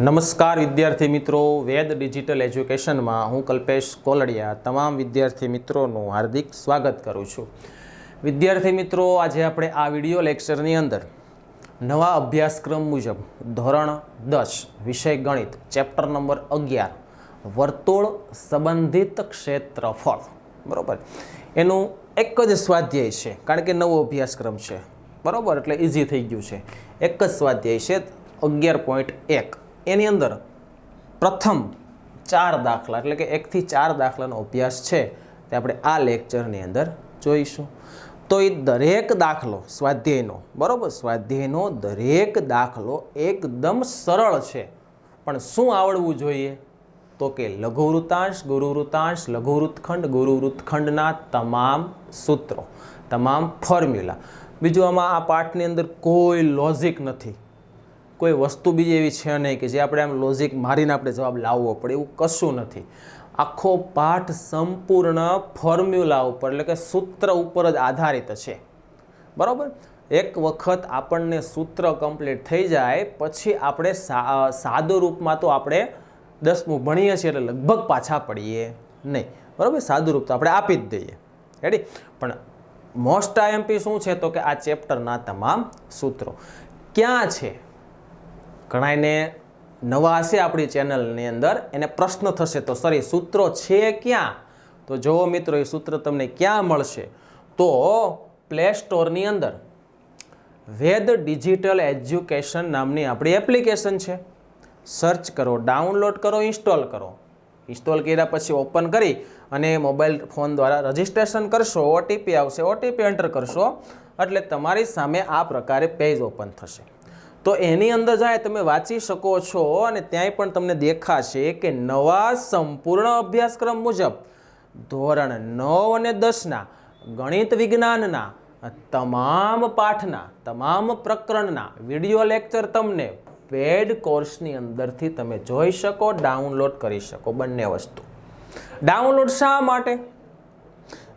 નમસ્કાર વિદ્યાર્થી મિત્રો. વેદ ડિજિટલ એજ્યુકેશનમાં હું કલ્પેશ કોલડિયા તમામ વિદ્યાર્થી મિત્રોનું હાર્દિક સ્વાગત કરું છું. વિદ્યાર્થી મિત્રો, આજે આપણે આ વિડિયો લેક્ચરની અંદર નવા અભ્યાસક્રમ મુજબ ધોરણ દસ, વિષય ગણિત, ચેપ્ટર નંબર અગિયાર, વર્તુળ સંબંધિત ક્ષેત્રફળ. બરાબર? એનું એક જ સ્વાધ્યાય છે, કારણ કે નવો અભ્યાસક્રમ છે. બરાબર? એટલે ઇઝી થઈ ગયું છે. એક જ સ્વાધ્યાય છે, અગિયાર પોઈન્ટ એક. એની અંદર પ્રથમ ચાર દાખલા, એટલે કે એકથી ચાર દાખલાનો અભ્યાસ છે તે આપણે આ લેક્ચરની અંદર જોઈશું. તો એ દરેક દાખલો, સ્વાધ્યાયનો, બરાબર? સ્વાધ્યાયનો દરેક દાખલો એકદમ સરળ છે. પણ શું આવડવું જોઈએ? તો કે લઘુવૃતાંશ ગુરુવૃતાંશ લઘુવૃત્તખંડ ગુરુવૃત્તખંડના તમામ સૂત્રો, તમામ ફોર્મ્યુલા. બીજું આમાં આ પાઠની અંદર કોઈ લોજિક નથી. કોઈ વસ્તુ બીજી એવી છે નહીં કે જે આપણે આમ લોજિક મારીને આપણે જવાબ લાવવો પડે, એવું કશું નથી. આખો પાઠ સંપૂર્ણ ફોર્મ્યુલા ઉપર, એટલે કે સૂત્ર ઉપર જ આધારિત છે. બરાબર? એક વખત આપણને સૂત્ર કમ્પ્લીટ થઈ જાય, પછી આપણે સાદું રૂપમાં તો આપણે દસમું ભણીએ છીએ એટલે લગભગ પાછા પડીએ નહીં. બરાબર? સાદું રૂપ તો આપણે આપી જ દઈએ. રેડી પણ મોસ્ટ આઈએમપી શું છે? તો કે આ ચેપ્ટરના તમામ સૂત્રો. ક્યાં છે? ઘણાને નવા હશે આપણી ચેનલની અંદર, એને પ્રશ્ન થશે, તો સર સૂત્રો છે ક્યાં? તો જુઓ મિત્રો, એ સૂત્ર તમને ક્યાં મળશે? તો પ્લે સ્ટોરની અંદર વેદ ડિજિટલ એજ્યુકેશન નામની આપણી એપ્લિકેશન છે. સર્ચ કરો, ડાઉનલોડ કરો, ઇન્સ્ટોલ કરો. ઇન્સ્ટોલ કર્યા પછી ઓપન કરી અને મોબાઈલ ફોન દ્વારા રજિસ્ટ્રેશન કરશો, ઓટીપી આવશે, ઓટીપી એન્ટર કરશો, એટલે તમારી સામે આ પ્રકારે પેજ ઓપન થશે. તો એની અંદર જાય, તમે વાંચી શકો છો અને ત્યાંય પણ તમને દેખાશે કે નવા સંપૂર્ણ અભ્યાસક્રમ મુજબ ધોરણ નવ અને દસના, ગણિત વિજ્ઞાનના, તમામ પાઠના, તમામ પ્રકરણના વીડિયો લેક્ચર તમને પેડ કોર્સની અંદરથી તમે જોઈ શકો, ડાઉનલોડ કરી શકો બંને વસ્તુ. ડાઉનલોડ શા માટે?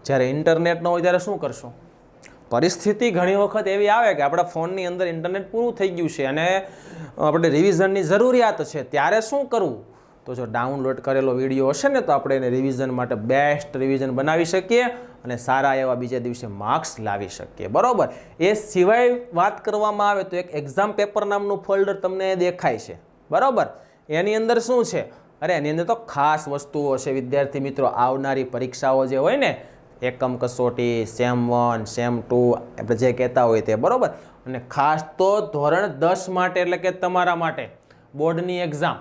જ્યારે ઇન્ટરનેટ ન હોય ત્યારે શું કરશો? પરિસ્થિતિ ઘણી વખત એવી આવે કે આપણા ફોનની અંદર ઇન્ટરનેટ પૂરું થઈ ગયું છે અને આપણે રિવિઝનની જરૂરિયાત છે, ત્યારે શું કરવું? તો જો ડાઉનલોડ કરેલો વીડિયો હશે ને, તો આપણે એને રિવિઝન માટે બેસ્ટ રિવિઝન બનાવી શકીએ અને સારા એવા બીજા દિવસે માર્ક્સ લાવી શકીએ. બરાબર? એ સિવાય વાત કરવામાં આવે તો એક એક્ઝામ પેપર નામનું ફોલ્ડર તમને દેખાય છે. બરાબર? એની અંદર શું છે? અરે, એની અંદર તો ખાસ વસ્તુઓ છે, વિદ્યાર્થી મિત્રો, આવનારી પરીક્ષાઓ જે હોય ને એકમ કસોટી સેમ વન સેમ ટુ આપણે જે કહેતા હોય તે, બરાબર? અને ખાસ તો ધોરણ દસ માટે, એટલે કે તમારા માટે, બોર્ડની એક્ઝામ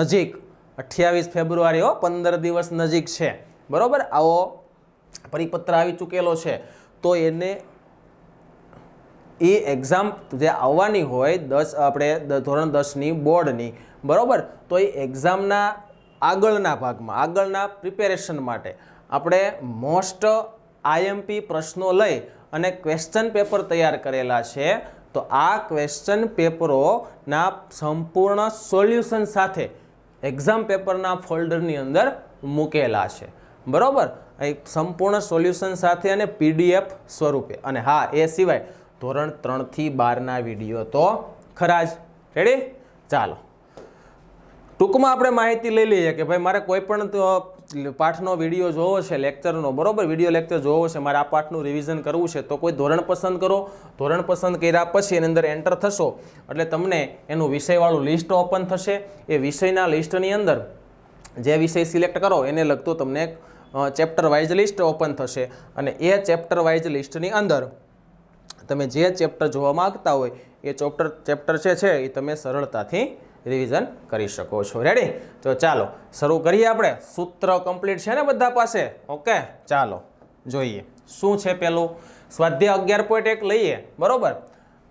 નજીક, અઠ્યાવીસ ફેબ્રુઆરી, હો, પંદર દિવસ નજીક છે, બરાબર? આવો પરિપત્ર આવી ચૂકેલો છે. તો એને એ એક્ઝામ જે આવવાની હોય, દસ, આપણે ધોરણ દસની બોર્ડની, બરાબર? તો એ એક્ઝામના આગળના ભાગમાં, આગળના પ્રિપેરેશન માટે આપણે મોસ્ટ આઈએમપી પ્રશ્નો લઈ અને ક્વેશ્ચન પેપર તૈયાર કરેલા છે. તો આ ક્વેશ્ચન પેપરોના સંપૂર્ણ સોલ્યુશન સાથે એક્ઝામ પેપરના ફોલ્ડરની અંદર મૂકેલા છે. બરાબર? એક સંપૂર્ણ સોલ્યુશન સાથે અને પીડીએફ સ્વરૂપે. અને હા, એ સિવાય ધોરણ ત્રણથી બારના વીડિયો તો ખરા જ. રેડી ચાલો. ટૂંકમાં આપણે માહિતી લઈ લઈએ કે ભાઈ મારે કોઈ પણ પાઠનો વીડિયો જોવો છે, લેક્ચરનો, બરોબર? વીડિયો લેક્ચર જોવો છે, મારે આ પાઠનું રિવિઝન કરવું છે, તો કોઈ ધોરણ પસંદ કરો? ધોરણ પસંદ કર્યા પછી એની અંદર એન્ટર થશો. એટલે તમને એનું વિષયવાળું લિસ્ટ ઓપન થશે. એ વિષયના લિસ્ટની અંદર જે વિષય સિલેક્ટ કરો, એને લગતું તમને ચેપ્ટર વાઇઝ લિસ્ટ ઓપન થશે. અને એ ચેપ્ટર વાઇઝ લિસ્ટની અંદર તમે જે ચેપ્ટર જોવા માંગતા હોય, એ ચોપ્ટર ચેપ્ટર છે, એ તમે સરળતાથી રિવિઝન કરી શકો છો. રેડી તો ચાલો, શરૂ કરીએ આપણે. સૂત્ર કમ્પ્લીટ છે ને બધા પાસે? ઓકે ચાલો, જોઈએ. શું છે પેલું? સ્વાધ્યાય અગિયાર પોઈન્ટ એક લઈએ. બરાબર?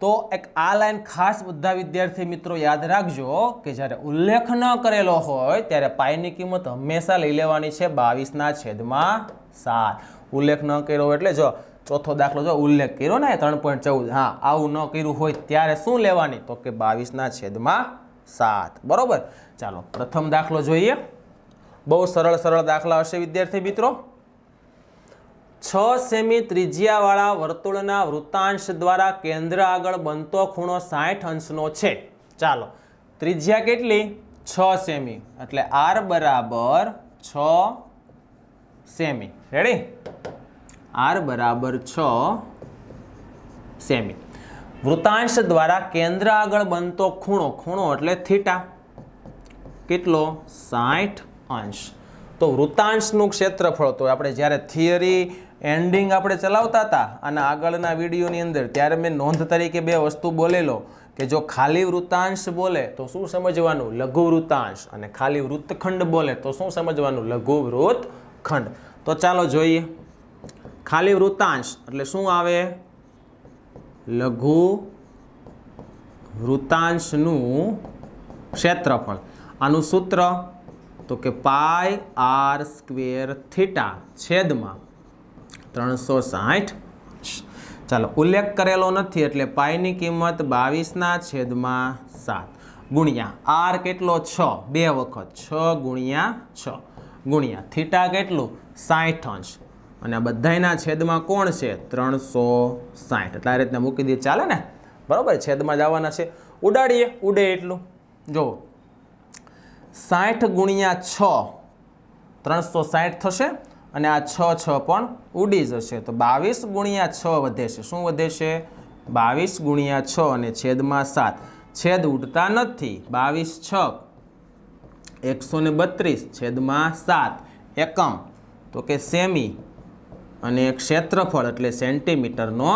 તો એક આ લાઈન ખાસ બધા વિદ્યાર્થી મિત્રો યાદ રાખજો કે જ્યારે ઉલ્લેખ ન કરેલો હોય, ત્યારે પાયની કિંમત હંમેશા લઈ લેવાની છે બાવીસના છેદમાં સાત. ઉલ્લેખ ન કર્યો એટલે જો ચોથો દાખલો જો ઉલ્લેખ કર્યો ને, ત્રણ પોઈન્ટ ચૌદ. હા, આવું ન કર્યું હોય ત્યારે શું લેવાની? તો કે બાવીસના છેદમાં સાત. બરાબર? ચાલો, પ્રથમ દાખલો જોઈએ. બહુ સરળ સરળ દાખલા હશે વિદ્યાર્થી મિત્રો. છ સેમી ત્રિજ્યાવાળા વર્તુળના વૃત્તાંશ દ્વારા કેન્દ્ર આગળ બનતો ખૂણો સાઠ અંશનો છે. ચાલો, ત્રિજ્યા કેટલી? છ સેમી. એટલે આર બરાબર છ સેમી. રેડી આર બરાબર છ સેમી. વૃતાંશ દ્વારા કેન્દ્ર આગળ બનતો ખૂણો ખૂણો એટલે થીટા. કેટલો? સાઠ અંશ. તો વૃતાંશનું ક્ષેત્રફળ તો આપણે જ્યારે થિયરી એન્ડિંગ આપણે ચલાવતા હતા અને આગળના વિડીયોની અંદર, ત્યારે મેં નોંધ તરીકે બે વસ્તુ બોલેલો કે જો ખાલી વૃતાંશ બોલે, તો શું સમજવાનું? લઘુ વૃતાંશ. અને ખાલી વૃત્તખંડ બોલે, તો શું સમજવાનું? લઘુ વૃત્તખંડ. તો ચાલો જોઈએ. ખાલી વૃતાંશ એટલે શું આવે? લઘુ વૃતાંશનું ક્ષેત્રફળ. આનું સૂત્ર? તો કે પાય આર સ્ક્વેર થીટા છેદમાં ત્રણસો સાઠ. ચાલો, ઉલ્લેખ કરેલો નથી એટલે પાયની કિંમત બાવીસના છેદમાં સાત. ગુણ્યા આર કેટલો? છ. બે વખત છ ગુણ્યા છ. ગુણ્યા થીટા કેટલું? સાઠ અંશ. અને આ બધાયના છેદમાં કોણ છે? ત્રણસો સાઠ એટલે આ રીતના મૂકી દઈએ. ચાલે ને? બરાબર, છેદમાં જવાના છે. ઉડાડીએ. ઉડે એટલું. જુઓ. સાઠ ગુણ્યા છ. ત્રણસો સાઠ થશે અને આ છ છ પણ ઉડી જશે. તો બાવીસ ગુણ્યા છ વધે છે શું વધે છે બાવીસ ગુણ્યા છ અને છેદમાં સાત. છેદ ઉડતા નથી. બાવીસ છ એકસો ને બત્રીસ. છેદમાં સાત. એકમ. તો કે સેમી. અને ક્ષેત્રફળ એટલે સેન્ટીમીટરનો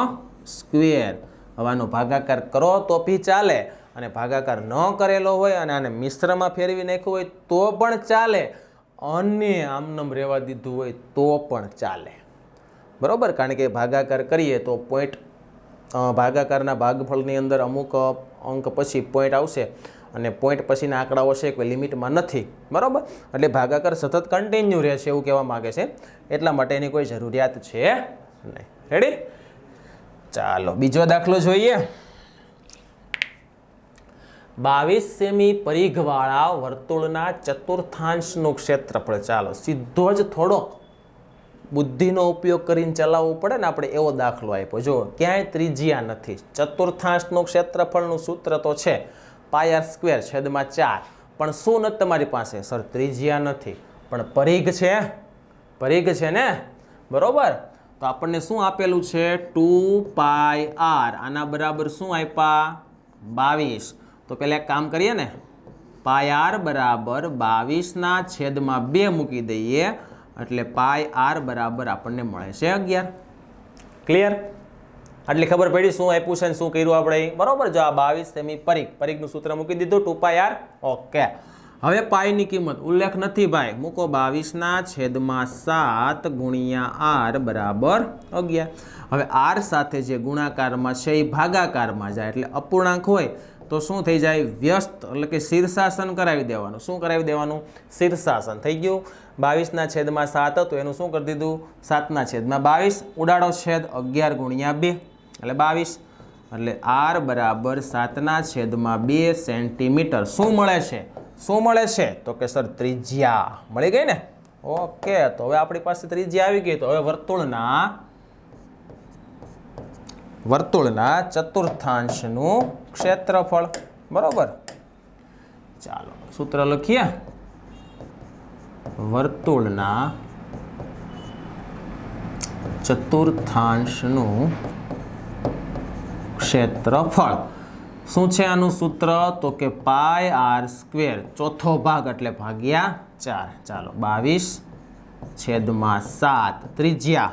સ્ક્વેર. હવાનો ભાગાકાર કરો તો બી ચાલે. અને ભાગાકાર ન કરેલો હોય અને આને મિશ્રમાં ફેરવી નાખ્યું હોય તો પણ ચાલે. અને આમનમ રહેવા દીધું હોય તો પણ ચાલે. બરાબર? કારણ કે ભાગાકાર કરીએ તો પોઈન્ટ ભાગાકારના ભાગફળની અંદર અમુક અંક પછી પોઈન્ટ આવશે. અને પોઈન્ટ પછીના આંકડાઓ છે કોઈ લિમિટમાં નથી. બરાબર? એટલે ભાગાકાર સતત કન્ટિન્યુ રહેશે એવું કહેવા માગે છે. એટલા માટે એની કોઈ જરૂરિયાત છે નહીં. રેડી ચાલો, બીજો દાખલો જોઈએ. બાવીસ સેમી પરિઘવાળા વર્તુળના ચતુર્થાંશનું ક્ષેત્રફળ. ચાલો, સીધો જ થોડો બુદ્ધિનો ઉપયોગ કરીને ચલાવવું પડે ને આપણે એવો દાખલો આપ્યો. જો ક્યાંય ત્રિજ્યા નથી. ચતુર્થાંશનું ક્ષેત્રફળનું સૂત્ર તો છે. પાયર સ્ક્વેર છેદમાં ચાર. પણ શું નથી તમારી પાસે? સર, ત્રિજ્યા નથી. પણ પરિઘ છે. પરિઘ છે ને? બરોબર? તો આપણને શું આપેલું છે? Two pi r. આના બરાબર શું આપ્યા? બાવીસ. તો પહેલાં એક કામ કરીએ ને. પાય આર બરાબર બાવીસના છેદમાં બે મૂકી દઈએ. એટલે પાય આર બરાબર આપણને મળે છે અગિયાર. ક્લિયર આટલી ખબર પડી, શું આપ્યું છે શું કર્યું આપણે? બરાબર, જો આ બાવીસ સેમી પરીખ, પરીખનું સૂત્ર મૂકી દીધું, ટુ પાય આર, ઓકે. હવે પાયની કિંમત, ઉલ્લેખ નથી ભાઈ, મૂકો બાવીસના છેદમાં સાત ગુણ્યા આર બરાબર અગિયાર. હવે આર સાથે જે ગુણાકારમાં છે, એ ભાગાકારમાં જાય, એટલે અપૂર્ણાંક હોય, તો શું થઈ જાય? વ્યસ્ત, એટલે કે શીર્ષાસન કરાવી દેવાનું. શું કરાવી દેવાનું? શીર્ષાસન. થઈ ગયું? બાવીસના છેદમાં સાત હતું, એનું શું કરી દીધું? સાતના છેદમાં બાવીસ, ઉડાડો છેદ અગિયાર ગુણ્યા બે. એટલે બાવીસ. એટલે આર બરાબર સાતના છેદમાં બે સેન્ટીમીટર. શું મળે છે? શું મળે છે? તો કે સર ત્રિજ્યા. મળી ગઈ ને? ઓકે, તો હવે આપણી પાસે ત્રિજ્યા આવી ગઈ. તો હવે વર્તુળના વર્તુળના ચતુર્થાંશનું ક્ષેત્રફળ. બરોબર? ચાલો, સૂત્ર લખીએ. વર્તુળના ચતુર્થાંશનું ક્ષેત્રફળ. શું છે આનું સૂત્ર? તો કે પાય આર સ્ક્વેર. ચોથો ભાગ એટલે ભાગ્યા ચાર. ચાલો, બાવીસ છેદમાં સાત. ત્રિજ્યા.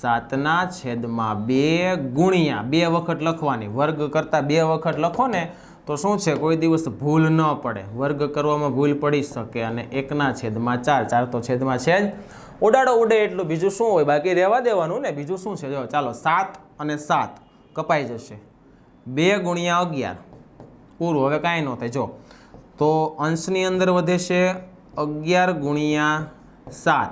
સાતના છેદમાં બે ગુણ્યા. બે વખત લખવાની. વર્ગ કરતાં બે વખત લખો ને, તો શું છે? કોઈ દિવસ ભૂલ ન પડે. વર્ગ કરવામાં ભૂલ પડી શકે અને એકના છેદમાં ચાર. ચાર તો છેદમાં છે જ. ઉડાડો, ઉડે એટલું. બીજું શું હોય? બાકી રહેવા દેવાનું ને. બીજું શું છે? જો, ચાલો, સાત અને સાત. કપાઈ જશે. બે ગુણ્યા અગિયાર. પૂરું. હવે કાંઈ ન થાય. જો. તો અંશની અંદર વધે છે અગિયાર ગુણ્યા સાત.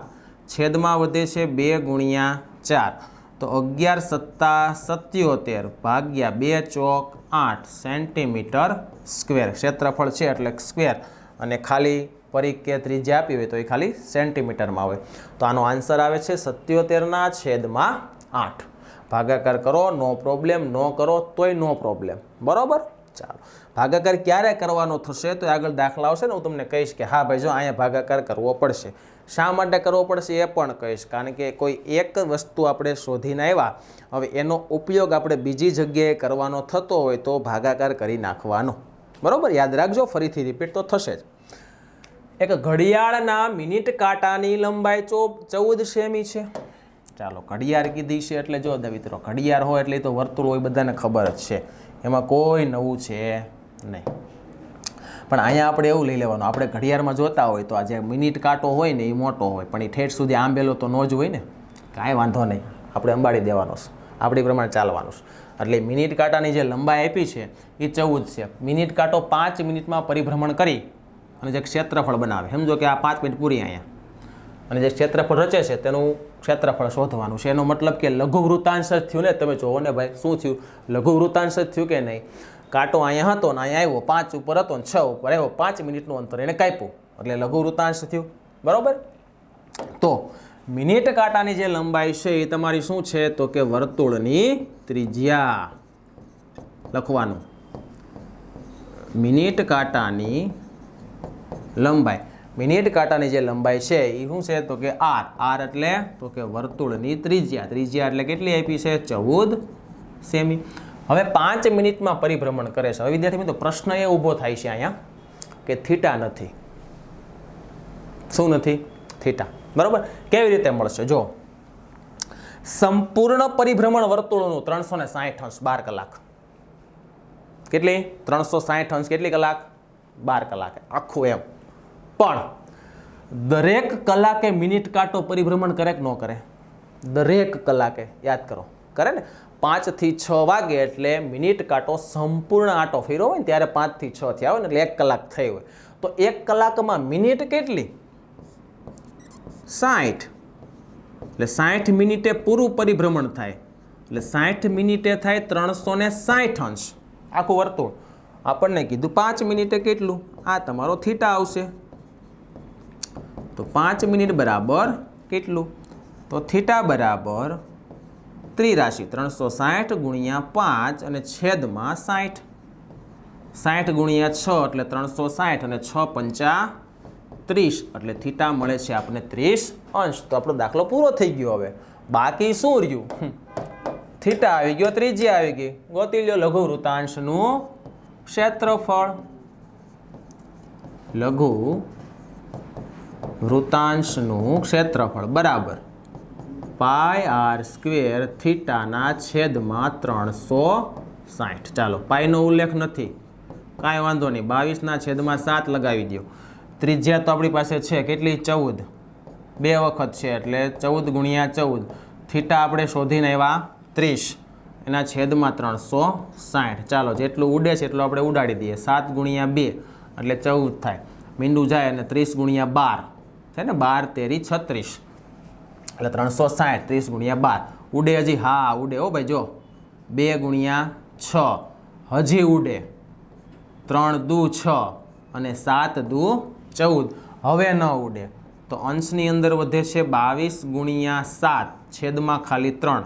છેદમાં વધે છે બે ગુણ્યા ચાર. તો અગિયાર સત્તા સત્યોતેર ભાગ્યા બે ચોક આઠ સેન્ટીમીટર સ્ક્વેર. ક્ષેત્રફળ છે એટલે સ્ક્વેર. અને ખાલી પરિઘ કે ત્રિજ્યા આપી હોય તો એ ખાલી સેન્ટીમીટરમાં હોય તો આનો આન્સર આવે છે સત્યોતેરના છેદમાં આઠ. ભાગાકાર કરો, નો પ્રોબ્લેમ નો કરો, તોય નો પ્રોબ્લેમ બરોબર? ચાલો. ભાગાકાર ક્યારે કરવાનો થશે તો આગળ દાખલા આવશે ને હું તમને કહીશ કે હા ભાઈ જો અહીંયા ભાગાકાર કરવો પડશે. શા માટે કરવો પડશે એ પણ કહીશ. કારણ કે કોઈ એક વસ્તુ આપણે શોધીને આવ્યા, હવે એનો ઉપયોગ આપણે બીજી જગ્યાએ કરવાનો થતો હોય તો ભાગાકાર કરી નાખવાનો. બરાબર? યાદ રાખજો, ફરીથી રિપીટ તો થશે જ. એક ઘડિયાળના મિનિટ કાંટાની લંબાઈ ચો ચૌદ સેમી છે. ચાલો, ઘડિયાળ કીધી છે એટલે જો મિત્રો ઘડિયાળ હોય એટલે તો વર્તુળ હોય બધાને ખબર જ છે. એમાં કોઈ નવું છે નહીં. પણ અહીંયા આપણે એવું લઈ લેવાનું, આપણે ઘડિયાળમાં જોતા હોય તો આ જે મિનિટ કાંટો હોય ને એ મોટો હોય, પણ એ ઠેઠ સુધી આંબેલો તો ન જ હોય ને, કાંઈ વાંધો નહીં. આપણે અંબાડી દેવાનો છે. આપણી પ્રમાણે ચાલવાનું છે. એટલે મિનિટ કાંટાની જે લંબાઈ આપી છે, એ ચૌદ છે. મિનિટ કાંટો પાંચ મિનિટમાં પરિભ્રમણ કરી અને જે ક્ષેત્રફળ બનાવે. સમજો કે આ પાંચ મિનિટ પૂરી અહીંયા. અને જે ક્ષેત્રફળ રચે છે તેનું ક્ષેત્રફળ શોધવાનું છે. એનો મતલબ કે લઘુ વૃત્તાંશ જ થયું ને તમે જુઓ ને ભાઈ, શું થયું? લઘુ વૃત્તાંશ જ થયું કે નહીં? કાંટો અહીંયા હતો ને અહીંયા આવ્યો, પાંચ ઉપર હતો ને છ ઉપર આવ્યો, પાંચ મિનિટનું અંતર એને કાપ્યું. એટલે લઘુ વૃત્તાંશ થયું. બરાબર? તો મિનિટ કાંટાની જે લંબાઈ છે એ તમારી શું છે? તો કે વર્તુળની ત્રિજ્યા લખવાનું. મિનિટ કાંટાની લંબાઈ. મિનિટ કાંટાની જે લંબાઈ છે એ શું છે? તો કે આર. આર એટલે તો કે વર્તુળની ત્રિજ્યા. ત્રિજ્યા એટલે કેટલી આપી છે? ચૌદ સેમી. હવે પાંચ મિનિટમાં પરિભ્રમણ કરે છે. હવે વિદ્યાર્થી મિત્રો, પ્રશ્ન એ ઊભો થાય છે અહીંયા કે થીટા નથી. શું નથી? થીટા. બરાબર? કેવી રીતે મળશે? જો. સંપૂર્ણ પરિભ્રમણ વર્તુળનું ત્રણસો ને સાહીઠ અંશ બાર કલાક. કેટલી? ત્રણસો સાહીઠ અંશ કેટલી કલાક? બાર કલાક. આખું એમ. પણ દરેક કલાકે મિનિટ કાંટો પરિભ્રમણ કરે કે ન કરે? દરેક કલાકે, યાદ કરો. કરે ને? પાંચથી છ વાગે એટલે મિનિટ કાંટો સંપૂર્ણ આંટો ફેરવો હોય ને, ત્યારે પાંચથી છ થયા હોય ને, એટલે એક કલાક થઈ હોય. તો એક કલાકમાં મિનિટ કેટલી? સાઠ. એટલે સાઠ મિનિટે પૂરું પરિભ્રમણ થાય. એટલે સાઠ મિનિટે થાય ત્રણસો ને સાઠ અંશ. આખું વર્તુળ. આપણને કીધું પાંચ મિનિટે કેટલું? આ તમારો થીટા આવશે. તો પાંચ મિનિટ બરાબર કેટલું? તો થીટા બરાબર ત્રિરાશી ત્રણસો સાઠ ગુણ્યા પાંચ અને છેદમાં સાઠ. સાઠ ગુણ્યા છ એટલે ત્રણસો સાઠ અને છ પંચા ત્રીસ. એટલે થીટા મળે છે આપણને ત્રીસ અંશ. તો આપણો દાખલો પૂરો થઈ ગયો હવે. બાકી શું રહ્યું. થીટા આવી ગયો ત્રીજી આવી ગઈ. ગોતી લ્યો લઘુ વૃતાંશનું ક્ષેત્રફળ. લઘુ વૃતાંશનું ક્ષેત્રફળ, બરાબર. પાય આર સ્ક્વેર થીટાના છેદમાં ત્રણસો સાઠ ચાલો, પાયનો ઉલ્લેખ નથી. કાંઈ વાંધો નહીં, બાવીસના છેદમાં સાત લગાવી દો ત્રિજ્યા તો આપણી પાસે છે, કેટલી? ચૌદ. બે વખત છે એટલે ચૌદ ગુણ્યા ચૌદ. થીટા આપણે શોધીને એવા ત્રીસ. એના છેદમાં ત્રણસો સાઠ ચાલો, જેટલું ઉડે છે એટલું આપણે ઉડાડી દઈએ. સાત ગુણ્યા બે, એટલે ચૌદ થાય. મીંડું જાય અને ત્રીસ ગુણ્યા બાર. છે ને? બાર તેરી છત્રીસ. એટલે ત્રણસો સાઠ ત્રીસ ગુણ્યા બાર. ઉડે હજી? હા, ઉડે હો ભાઈ, જો. બે ગુણ્યા છ. હજી ઉડે. ત્રણ દુ છ અને સાત દુ ચૌદ. હવે ન ઉડે. તો અંશની અંદર વધે છે બાવીસ ગુણ્યા સાત. છેદમાં ખાલી ત્રણ.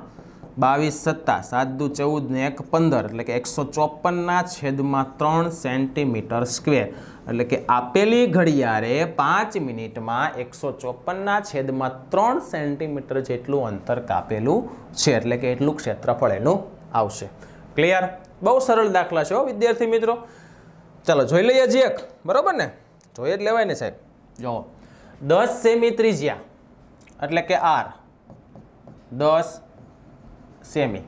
બાવીસ સત્તા, સાત દુ ચૌદ ને એક પંદર, એટલે કે એકસો ચોપનના છેદમાં ત્રણ સેન્ટીમીટર સ્ક્વેર. એટલે કે આપેલી ઘડિયાળે પાંચ મિનિટમાં એકસો ચોપનના છેદમાં ત્રણ સેન્ટીમીટર જેટલું અંતર કાપેલું છે. એટલે કે એટલું ક્ષેત્રફળ એનું આવશે. ક્લિયર બહુ સરળ દાખલા છે વિદ્યાર્થી મિત્રો. ચાલો જોઈ લઈએ હજી એક. બરાબર ને? જોઈએ જ લેવાય ને સાહેબ. જો, દસ સેમી ત્રિજ્યા, એટલે કે આર. દસ સેમી.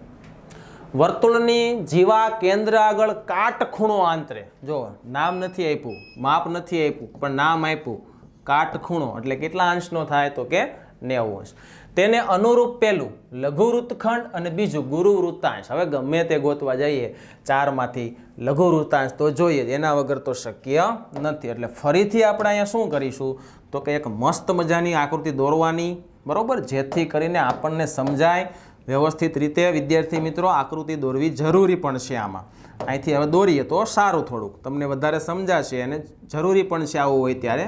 વર્તુળની જીવા કેન્દ્ર આગળ કાટખૂણો આંતરે. જો, નામ નથી આપ્યું, માપ નથી આપ્યું, પણ નામ આપ્યું, કાટખૂણો, એટલે કેટલા અંશનો થાય તો કે નેવું અંશ. તેને અનુરૂપ પહેલું લઘુ વૃત્તખંડ અને બીજું ગુરુ વૃત્તાંશ હવે ગમે તે ગોતવા જઈએ, ચારમાંથી લઘુ વૃત્તાંશ તો જોઈએ જ, એના વગર તો શક્ય નથી. એટલે ફરીથી આપણે અહીંયા શું કરીશું? તો કે એક મસ્ત મજાની આકૃતિ દોરવાની, બરાબર? જેથી કરીને આપણને સમજાય વ્યવસ્થિત રીતે વિદ્યાર્થી મિત્રો આકૃતિ દોરવી જરૂરી પણ છે આમાં. અહીંથી હવે દોરીએ તો સારું થોડુંક. તમને વધારે સમજાશે અને જરૂરી પણ છે આવું હોય ત્યારે.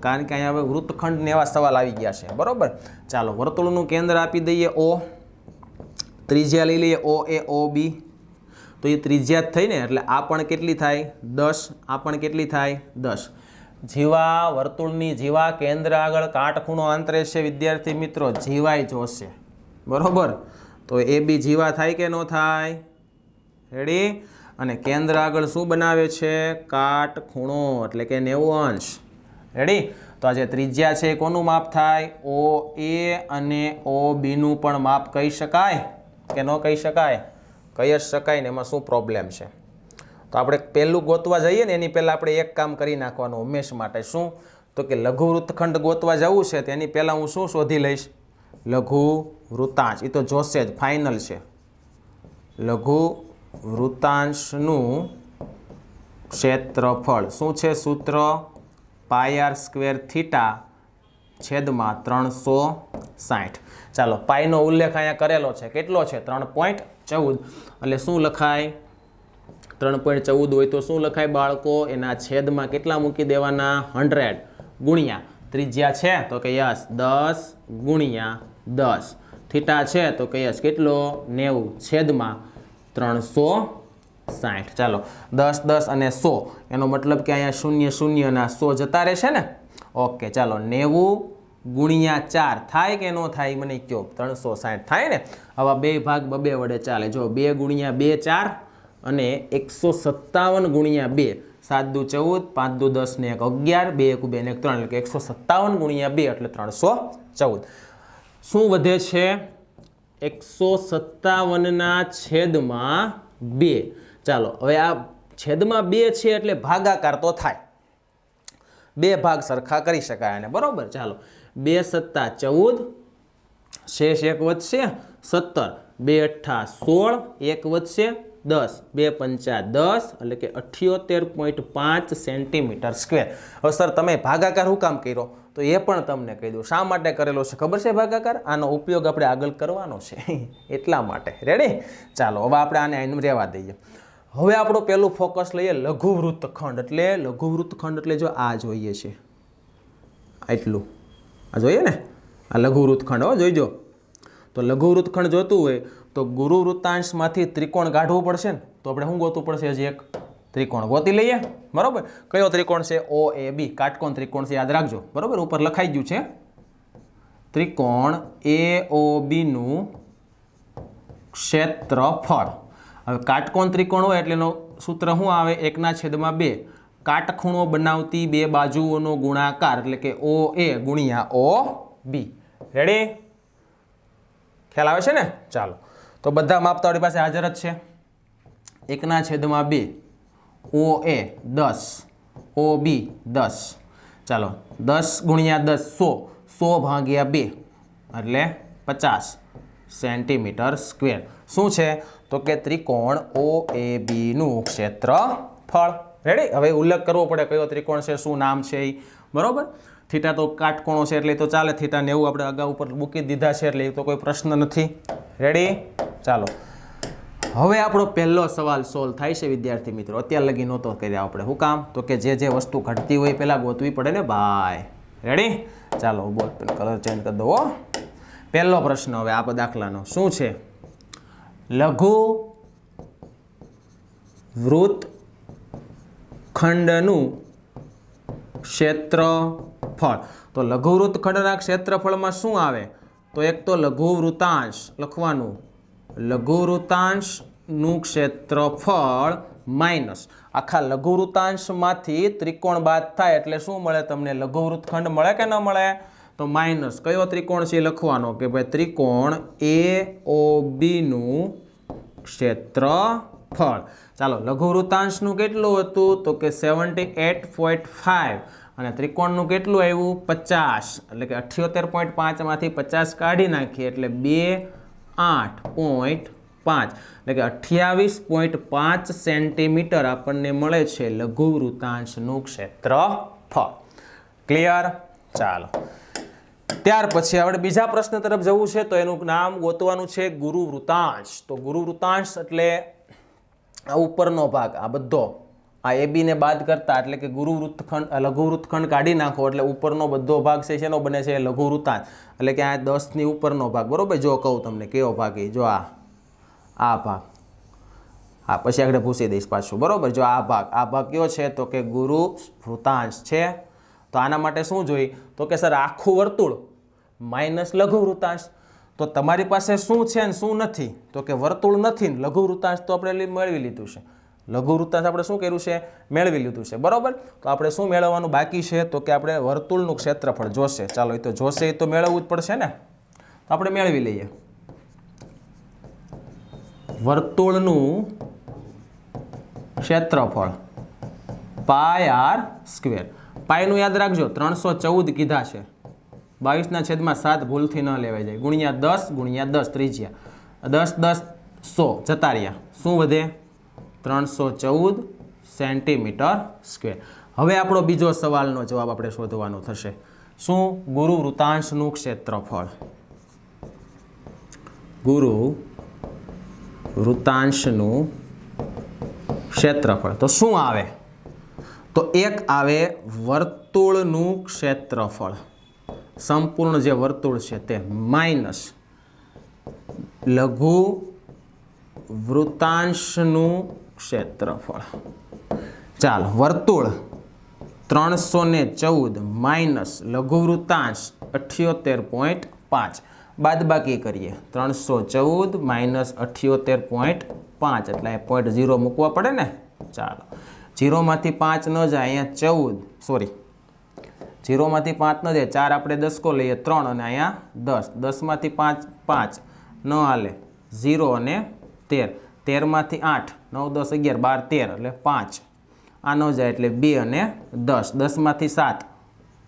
કારણ કે અહીંયા હવે વૃત્તખંડને એવા સવાલ આવી ગયા છે. બરોબર? ચાલો, વર્તુળનું કેન્દ્ર આપી દઈએ ઓ ત્રિજ્યા લઈ લઈએ ઓ એ ઓ બી તો એ ત્રિજ્યા જ થઈ ને એટલે આ પણ કેટલી થાય? દસ. આ પણ કેટલી થાય? દસ. જીવા વર્તુળની જીવા કેન્દ્ર આગળ કાટખૂણો આંતરે છે વિદ્યાર્થી મિત્રો. જીવાય જોશે બરોબર? તો એ બી જીવા થાય કે ન થાય? રેડી અને કેન્દ્ર આગળ શું બનાવે છે? કાટ, ખૂણો, એટલે કે નેવું અંશ. રેડી તો આ જે ત્રિજ્યા છે કોનું માપ થાય? ઓ એ અને ઓ બીનું પણ માપ કહી શકાય કે ન કહી શકાય? કહી જ શકાય ને એમાં શું પ્રોબ્લેમ છે? તો આપણે પહેલું ગોતવા જઈએ ને, એની પહેલાં આપણે એક કામ કરી નાખવાનું હંમેશ માટે. શું? તો કે લઘુ વૃત્તખંડ ગોતવા જવું છે તેની પહેલાં હું શું શોધી લઈશ? લઘુ વૃત્તાંશ. એ તો જોશે જ ફાઇનલ છે. લઘુ વૃત્તાંશનું ક્ષેત્રફળ શું છે સૂત્ર? પાયર સ્ક્વેર થીટા છેદમાં ત્રણસો સાઠ ચાલો પાયનો ઉલ્લેખ અહીંયા કરેલો છે. કેટલો છે? ત્રણ પોઈન્ટ ચૌદ. એટલે શું લખાય? ત્રણ પોઈન્ટ ચૌદ હોય તો શું લખાય બાળકો? એના છેદમાં કેટલા મૂકી દેવાના? હંડ્રેડ ગુણ્યા ત્રિજ્યા છે, તો કે યસ, દસ ગુણ્યા દસ. થીટા છે, તો કે યસ, કેટલો? નેવું. છેદમાં ત્રણસો સાઠ. ચાલો, દસ દસ અને સો. એનો મતલબ કે અહીંયા શૂન્ય, શૂન્યના સો જતા રહેશે ને? ઓકે, ચાલો, નેવું ગુણ્યા ચાર. થાય કે ન થાય? મને કયો? ત્રણસો સાઠ. થાય ને? આવા બે ભાગ બબે વડે ચાલે. જો બે ગુણ્યા બે ચાર અને એકસો સત્તાવન ગુણ્યા બે. સાત દુ ચૌદ પાંચ દુ દસ ને એક અગિયાર, બે એક બે ને એક ત્રણ, એટલે એકસો સત્તાવન ગુણ્યા બે, એટલે ત્રણસો ચૌદ. શું વધે છે? એકસો સત્તાવનના છેદમાં બે. ચાલો, હવે આ છેદમાં બે છે એટલે ભાગાકાર તો થાય. બે ભાગ સરખા કરી શકાય અને બરાબર? ચાલો, બે સત્તા ચૌદ, શેષ એક વધશે, સત્તર. બે અઠ્ઠા સોળ, એક વધશે દસ, બે પંચા દસ, એટલે કે અઠ્યોતેર પોઈન્ટ પાંચ સેન્ટીમીટર સ્ક્વેર. હવે સર, તમે ભાગાકાર શું કામ કર્યો? તો એ પણ તમને કહી દઉં. શા માટે કરેલો છે? ખબર છે ભાગાકાર? આનો ઉપયોગ આપણે આગળ કરવાનો છે. એટલા માટે. રેડી ચાલો, હવે આપણે આને આઈને રહેવા દઈએ. હવે આપણું પહેલું ફોકસ લઈએ લઘુવૃત્ત ખંડ. એટલે લઘુ વૃત્તખંડ એટલે જો આ જોઈએ છે. આટલું. આ જોઈએ ને? આ લઘુ વૃત્તખંડ હો, જોઈજો. તો લઘુ વૃત્તખંડ જોતું હોય તો ગુરુ વૃત્તાંશમાંથી ત્રિકોણ કાઢવું પડશે ને? તો આપણે શું ગોતવું પડશે હજી એક? ત્રિકોણ. ગોતી લઈએ? બરોબર? કયો ત્રિકોણ છે? ઓ, એ, બી. કાટકોણ ત્રિકોણ છે, યાદ રાખજો. બરોબર? ઉપર લખાઈ ગયું છે. ત્રિકોણ એ, ઓ બીનું ક્ષેત્રફળ. હવે કાટકોણ ત્રિકોણ હોય એટલે સૂત્ર શું આવે? એકના છેદમાં બે. કાટખૂણો બનાવતી બે બાજુઓનો ગુણાકાર એટલે કે ઓ, એ ગુણ્યા ઓ, બી. રેડી ખ્યાલ આવે છે ને? ચાલો. તો બધા માપ આપણી પાસે હાજર જ છે. એકના છેદમાં બે. ઓ એ દસ. ઓ બી દસ. ચાલો, દસ ગુણ્યા દસ સો. સો ભાગ્યા બે. એટલે પચાસ સેન્ટીમીટર સ્ક્વેર. શું છે? તો કે ત્રિકોણ ઓ એ બીનું ક્ષેત્રફળ. રેડી હવે ઉલ્લેખ કરવો પડે કયો ત્રિકોણ છે, શું નામ છે એ બરોબર? થીટા તો કાટકોણો છે એટલે તો ચાલે થીટા નેવું આપણે અગાઉ ઉપર મૂકી દીધા છે એટલે એ તો કોઈ પ્રશ્ન નથી. રેડી ચાલો. હવે આપણો પહેલો સવાલ સોલ્વ થાય છે વિદ્યાર્થી મિત્રો. અત્યાર લગી નહોતો કર્યા આપણે. શું કામ? તો કે જે જે વસ્તુ ઘટતી હોય પહેલાં ગોતવી પડે ને? ભાઈ રેડી ચાલો બોલ કલર ચેન્જ કરી દો હો. પહેલો પ્રશ્ન હવે આ દાખલાનો. શું છે? લઘુ વૃત્ત ખંડનું ક્ષેત્રફળ. તો લઘુ ખંડના ક્ષેત્રફળમાં શું આવે? તો એક તો લઘુવૃતાંશ લખવાનું. લઘુવૃતાંશનું ક્ષેત્રફળ માઇનસ. આખા લઘુવૃતાંશમાંથી ત્રિકોણ બાદ થાય એટલે શું મળે? તમને લઘુવૃત ખંડ મળે કે ન મળે? તો માઇનસ. કયો ત્રિકોણ છે લખવાનો? કે ભાઈ ત્રિકોણ એ ઓ બીનું ક્ષેત્રફળ ચાલો, લઘુ વૃત્તાંશનું કેટલું હતું? તો કે સેવન્ટી એટ પોઈન્ટ ફાઇવ અને ત્રિકોણનું કેટલું આવ્યું? પચાસ. એટલે કે અઠ્યોતેર પોઈન્ટ પાંચમાંથી પચાસ કાઢી નાખીએ, એટલે બે આઠ પોઈન્ટ પાંચ. એટલે કે અઠ્યાવીસ પોઈન્ટ પાંચ સેન્ટીમીટર આપણને મળે છે લઘુ વૃત્તાંશનું ક્ષેત્રફળ. ક્લિયર ચાલો. ત્યાર પછી આપણે બીજા પ્રશ્ન તરફ જવું છે, તો એનું નામ ગોતવાનું છે ગુરુ વૃતાંશ તો ગુરુ વૃતાંશ એટલે આ ઉપરનો ભાગ, આ બધો. આ એ બીને બાદ કરતા એટલે કે ગુરુ વૃત્તખંડ લઘુ વૃત્તખંડ કાઢી નાખો એટલે ઉપરનો બધો ભાગ છે શેનો બને છે? લઘુ વૃતાંશ એટલે કે આ દસની ઉપરનો ભાગ, બરાબર? જો કહું તમને કયો ભાગ એ, જો આ આ ભાગ. હા, પછી આગળ પૂછી દઈશ પાછું, બરાબર? જો આ ભાગ આ ભાગ કયો છે? તો કે ગુરુ વૃતાંશ છે. તો આના માટે શું જોઈ તો કે સર, આખું વર્તુળ માઇનસ લઘુ વૃતાંશ તો તમારી પાસે શું છે ને શું નથી? તો કે વર્તુળ નથી લઘુ વૃતાંશ તો આપણે મેળવી લીધું છે. લઘુ વૃતાંશ આપણે શું કર્યું છે? મેળવી લીધું છે. બરાબર? તો આપણે શું મેળવવાનું બાકી છે? તો કે આપણે વર્તુળનું ક્ષેત્રફળ જોશે. ચાલો, એ તો જોશે, એ તો મેળવવું જ પડશે ને? તો આપણે મેળવી લઈએ. વર્તુળનું ક્ષેત્રફળ પાય આર સ્ક્વેર પાયનું યાદ રાખજો, ત્રણસો ચૌદ કીધા છે. બાવીસના છેદમાં સાત ભૂલથી ન લેવાઈ જાય. ગુણ્યા દસ ગુણ્યા દસ, ત્રીજ્યા. દસ દસ, સો જતા શું વધે? ત્રણસો ચૌદ સેન્ટીમીટર સ્ક્વેર. હવે આપણો બીજો સવાલનો જવાબ આપણે શોધવાનો થશે. શું ગુરુ વૃતાંશનું ક્ષેત્રફળ? ગુરુ વૃતાંશનું ક્ષેત્રફળ. તો શું આવે? તો એક આવે વર્તુળનું ક્ષેત્રફળ. સંપૂર્ણ જે વર્તુળ છે તે માઇનસ લઘુ વૃતાંશનું ક્ષેત્રફળ. ચાલો, વર્તુળ ત્રણસો ને ચૌદ માઇનસ લઘુ વૃતાંશ અઠ્યોતેર પોઈન્ટ પાંચ. બાદબાકી કરીએ, ત્રણસો ચૌદ માઇનસ અઠ્યોતેર પોઈન્ટ પાંચ. એટલે પોઈન્ટ ઝીરો મૂકવા પડે ને? ચાલો ઝીરોમાંથી પાંચ ન જાય, અહીંયા ચૌદ સોરી ઝીરોમાંથી પાંચ ન જાય ચાર આપણે દસકો લઈએ, ત્રણ અને અહીંયા દસ. દસમાંથી પાંચ પાંચ. ન હાલે. ઝીરો અને તેર. તેરમાંથી આઠ. નવ, દસ, અગિયાર. બાર, તેર એટલે પાંચ. આ ન જાય એટલે બે અને દસ. દસમાંથી સાત,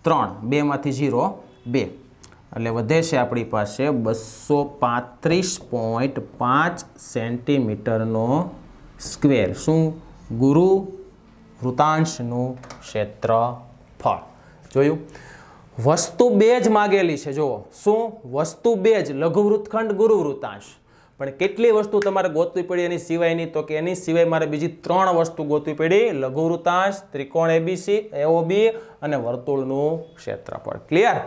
ત્રણ. બેમાંથી ઝીરો, બે. એટલે વધે છે આપણી પાસે બસો પાંત્રીસ પોઈન્ટ પાંચ સેન્ટીમીટરનો સ્ક્વેર. શું? ગુરુ વૃતાંશનું ક્ષેત્રફળ. જોયું? વસ્તુ બે જ માગેલી છે, જુઓ. શું? વસ્તુ બે જ. લઘુવૃત્તખંડ ગુરુવૃત્તાંશ. પણ કેટલી વસ્તુ તમારે ગોતવી પડી એની સિવાયની? તો કે એની સિવાય મારે બીજી ત્રણ વસ્તુ ગોતવી પડી. લઘુ વૃતાંશ ત્રિકોણ એબીસી એઓબી અને વર્તુળનું ક્ષેત્રફળ. ક્લિયર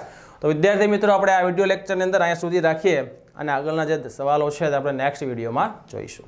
તો વિદ્યાર્થી મિત્રો, આપણે આ વીડિયો લેક્ચરની અંદર અહીંયા સુધી રાખીએ અને આગળના જે સવાલો છે તે આપણે નેક્સ્ટ વિડીયોમાં જોઈશું.